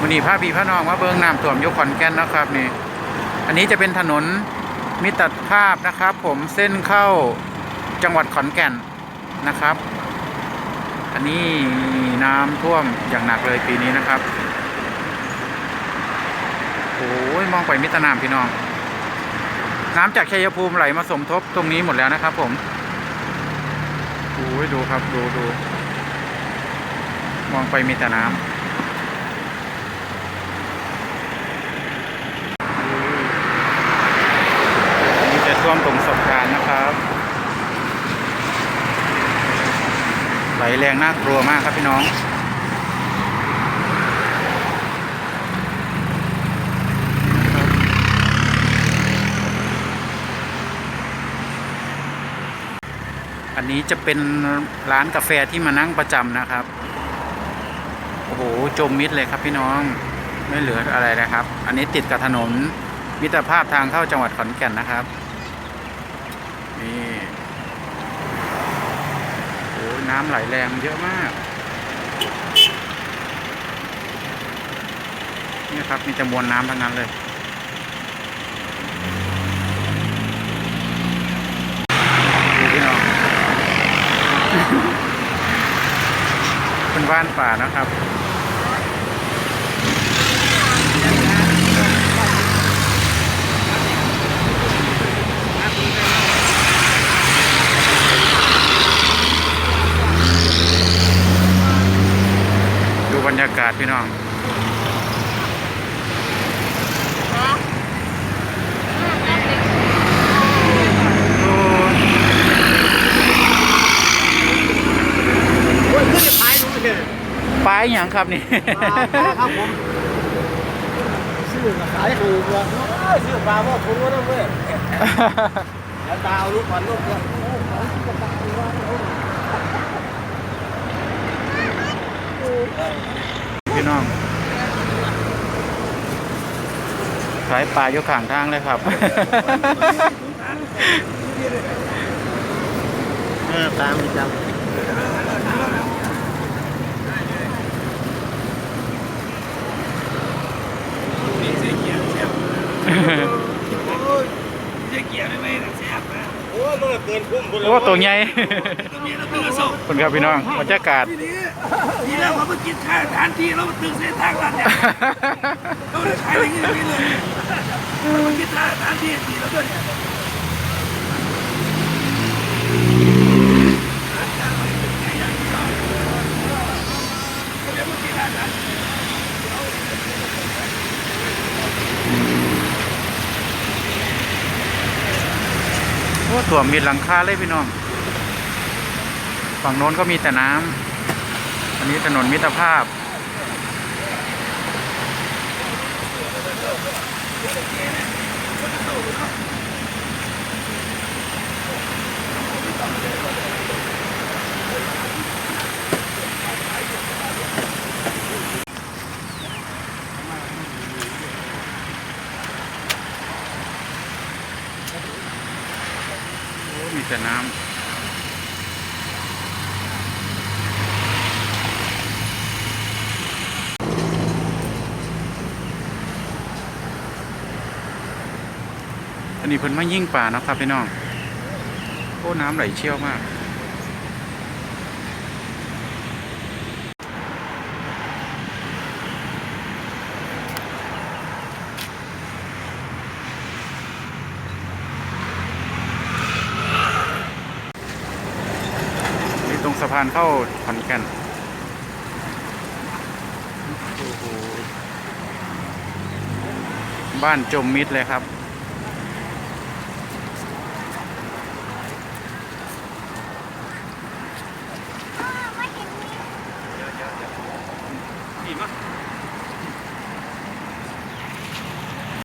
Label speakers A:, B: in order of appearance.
A: วันนี้พาพี่พาน้องมาเบิ้องน้ำท่วมยกขอนแก่นนะครับนี่อันนี้จะเป็นถนนมิตรภาพนะครับ ผมเส้นเข้าจังหวัดขอนแก่นนะครับ อันนี้น้ำท่วมอย่างหนักเลยปีนี้นะครับโอ้ยมองไปมิตรน้ำพี่น้อง น้ำจากชัยภูมิไหลมาสมทบตรงนี้หมดแล้วนะครับ ผมโอ้ยดูครับดูดูมองไปมีแต่น้ำ อันนี้จะ ท่วมตรงสะพานนะครับ ไหลแรงน่ากลัวมากครับพี่น้องอันนี้จะเป็นร้านกาแฟที่มานั่งประจำนะครับ โอ้โห จมมิดเลยครับพี่น้อง ไม่เหลืออะไรนะครับ อันนี้ติดกับถนนมิตรภาพทางเข้าจังหวัดขอนแก่นนะครับ นี่โอ้ยน้ำไหลแรงเยอะมาก นี่ครับมีแต่มวลน้ำทั้งนั้นเลยดูพี่น้องเป็นบ้านป่านะครับ ดูบรรยากาศพี่น้อง
B: โอ้ยขึ้นจะพายดูเลย
A: ปลายอย่างครับนี่
B: ปลาปลาครับผมซื้อมาขายถูกเลยเอ้ยซื้อปลาว่าถูกแล้วเว้ยแล้วดาวลูกก่อนลูกก่อนโอ้ยของที่กระตายว่าโอ้ย
A: พี่น้องขายปลาอยู่ข้างทางเลยครับ
B: เออตามไปจังโอ้ยมันเกินคุ้ม
A: โอ้ตัวใหญ่คนครับพี่น้องบรรยากาศ
C: ทีแล้วเขาไปกินข้าวทานทีแล้วตึงเส้นทางลัดเนี่ยเขาเลยขายอย่างนี้อย่างนี้เลยเรากินข้าวทานที่ทีแล้วด้วยเนี่ย
A: โอ้ถ่วมมีหลังคาเลยพี่น้อง ฝั่งโน้นก็มีแต่น้ำอันนี้ถนนมิตรภาพ แต่น้ำอันนี้เพิ่นมายิ่งป่านะครับพี่น้องโอ้น้ำไหลเชี่ยวมาก นี่ตรงสะพานเข้าขอนแก่นโอ้โหบ้านจมมิดเลยครับ